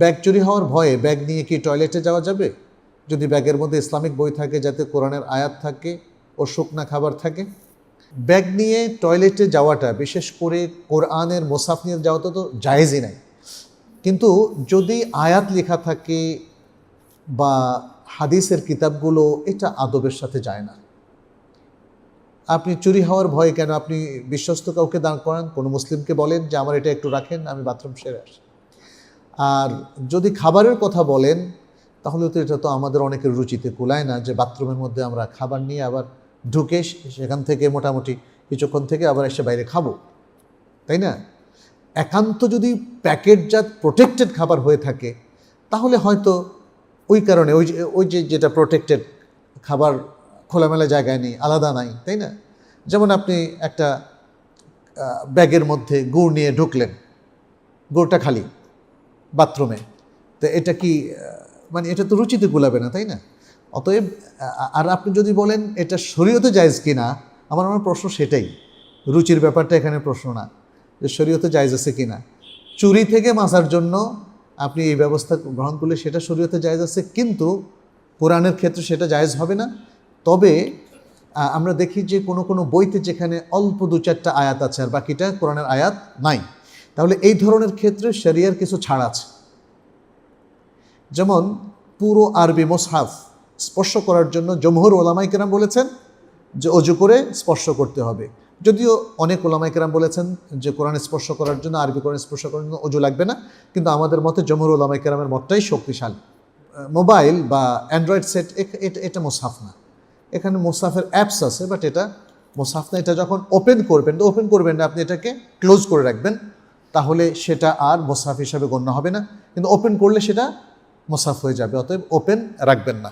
Bag চুরি হওয়ার ভয়ে ব্যাগ নিয়ে কি টয়লেটে যাওয়া যাবে? যদি ব্যাগের মধ্যে ইসলামিক বই থাকে, যাতে কোরআনের আয়াত থাকে ও শুকনা খাবার থাকে? ব্যাগ নিয়ে টয়লেটে যাওয়াটা, বিশেষ করে কোরআনের মোসাফ নিয়ে যাওয়াটা তো জায়েজই নাই। কিন্তু যদি আয়াত লেখা থাকে বা হাদিসের কিতাবগুলো, এটা আদবের সাথে যায় না। আপনি চুরি হওয়ার ভয়ে কেন আপনি বিশ্বস্ত কাউকে দান করান? কোনো মুসলিমকে বলেন যে, আমার এটা একটু রাখেন, আমি বাথরুম সেরে আসি। আর যদি খাবারের কথা বলেন, তাহলে তো এটা তো আমাদের অনেকের রুচিতে কুলায় না যে বাথরুমের মধ্যে আমরা খাবার নিয়ে আবার ঢুকে সেখান থেকে মোটামুটি কিছুক্ষণ থেকে আবার এসে বাইরে খাব। তাই না? একান্ত যদি প্যাকেটজাত প্রোটেক্টেড খাবার হয়ে থাকে, তাহলে হয়তো ওই কারণে ওই যে ওই যে যেটা প্রোটেক্টেড খাবার খোলামেলা জায়গায় নেই, আলাদা নাই, তাই না? যেমন আপনি একটা ব্যাগের মধ্যে গুড় নিয়ে ঢুকলেন, গুড়টা খালি। বাথরুমে। তো এটা কি মানে এটা তো রুচিতে গুলাবে না, তাই না? অতএব আর আপনি যদি বলেন এটা শরীয়তে জায়েজ কি না আমার আমার প্রশ্ন সেটাই। রুচির ব্যাপারটা এখানে প্রশ্ন না, যে শরীয়তে জায়েজ আছে কি না চুরি থেকে বাঁচার জন্য আপনি এই ব্যবস্থা গ্রহণ করলে সেটা শরীয়তে জায়েজ আছে, কিন্তু কোরআনের ক্ষেত্রে সেটা জায়েজ হবে না। তবে আমরা দেখি যে কোনো কোনো বইতে যেখানে অল্প দু চারটা আয়াত আছে, আর বাকিটা কোরআনের আয়াত নাই। তাহলে এই ধরনের ক্ষেত্রে শরিয়ার কিছু ছাড় আছে। যেমন পুরো আরবি মোসহাফ স্পর্শ করার জন্য জমহুর ওলামাই কেরাম বলেছেন যে অজু করে স্পর্শ করতে হবে। যদিও অনেক ওলামাই কেরাম বলেছেন যে কোরআন স্পর্শ করার জন্য, আরবি কোরআন স্পর্শ করার জন্য অজু লাগবে না। কিন্তু আমাদের মতে জমহুর ওলামাই কেরামের মতটাই শক্তিশালী। মোবাইল বা অ্যান্ড্রয়েড সেট এটা এটা মোসাফ না। এখানে মোসাফের অ্যাপস আছে, বাট এটা মোসাফ না। এটা যখন ওপেন করবেন, তো ওপেন করবেন না, আপনি এটাকে ক্লোজ করে রাখবেন। তাহলে সেটা আর মোসাফ হিসাবে গণ্য হবে না। কিন্তু ওপেন করলে সেটা মোসাফ হয়ে যাবে, অতএব ওপেন রাখবেন না।